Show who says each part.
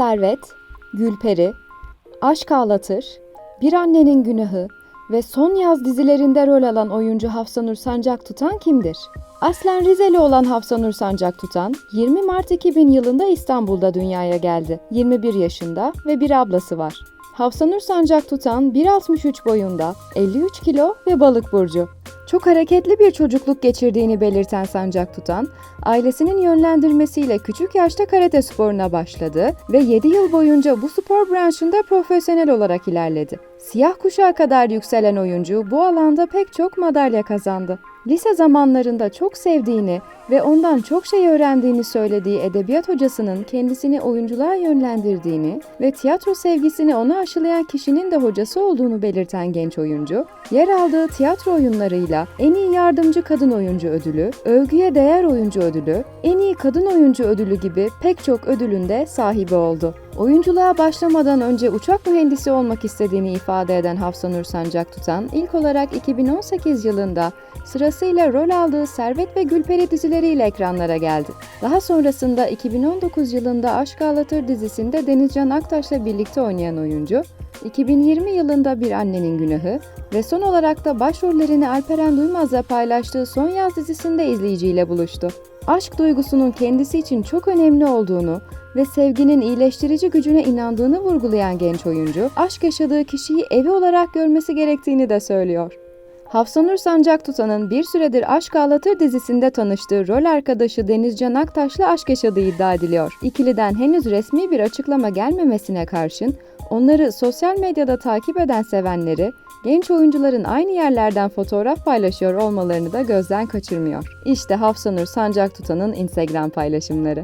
Speaker 1: Servet, Gülperi, Aşk Ağlatır, Bir Annenin Günahı ve Son Yaz dizilerinde rol alan oyuncu Hafsanur Sancak Tutan kimdir? Aslen Rizeli olan Hafsanur Sancak Tutan, 20 Mart 2000 yılında İstanbul'da dünyaya geldi. 21 yaşında ve bir ablası var. Hafsanur Sancak Tutan 1.63 boyunda, 53 kilo ve balık burcu. Çok hareketli bir çocukluk geçirdiğini belirten Sancak Tutan, ailesinin yönlendirmesiyle küçük yaşta karate sporuna başladı ve 7 yıl boyunca bu spor branşında profesyonel olarak ilerledi. Siyah kuşağa kadar yükselen oyuncu bu alanda pek çok madalya kazandı. Lise zamanlarında çok sevdiğini ve ondan çok şey öğrendiğini söylediği edebiyat hocasının kendisini oyunculuğa yönlendirdiğini ve tiyatro sevgisini ona aşılayan kişinin de hocası olduğunu belirten genç oyuncu, yer aldığı tiyatro oyunlarıyla en iyi yardımcı kadın oyuncu ödülü, övgüye değer oyuncu ödülü, en iyi kadın oyuncu ödülü gibi pek çok ödülün de sahibi oldu. Oyunculuğa başlamadan önce uçak mühendisi olmak istediğini ifade eden Hafsanur Sancak Tutan, ilk olarak 2018 yılında sırasıyla rol aldığı Servet ve Gülperi dizileriyle ekranlara geldi. Daha sonrasında 2019 yılında Aşk Ağlatır dizisinde Denizcan Aktaş'la birlikte oynayan oyuncu, 2020 yılında Bir Annenin Günahı ve son olarak da başrollerini Alperen Duymaz'la paylaştığı Son Yaz dizisinde izleyiciyle buluştu. Aşk duygusunun kendisi için çok önemli olduğunu ve sevginin iyileştirici gücüne inandığını vurgulayan genç oyuncu, aşk yaşadığı kişiyi evi olarak görmesi gerektiğini de söylüyor. Hafsanur Sancak Tutan'ın bir süredir Aşk Ağlatır dizisinde tanıştığı rol arkadaşı Denizcan Aktaş'la aşk yaşadığı iddia ediliyor. İkiliden henüz resmi bir açıklama gelmemesine karşın onları sosyal medyada takip eden sevenleri genç oyuncuların aynı yerlerden fotoğraf paylaşıyor olmalarını da gözden kaçırmıyor. İşte Hafsanur Sancak Tutan'ın Instagram paylaşımları.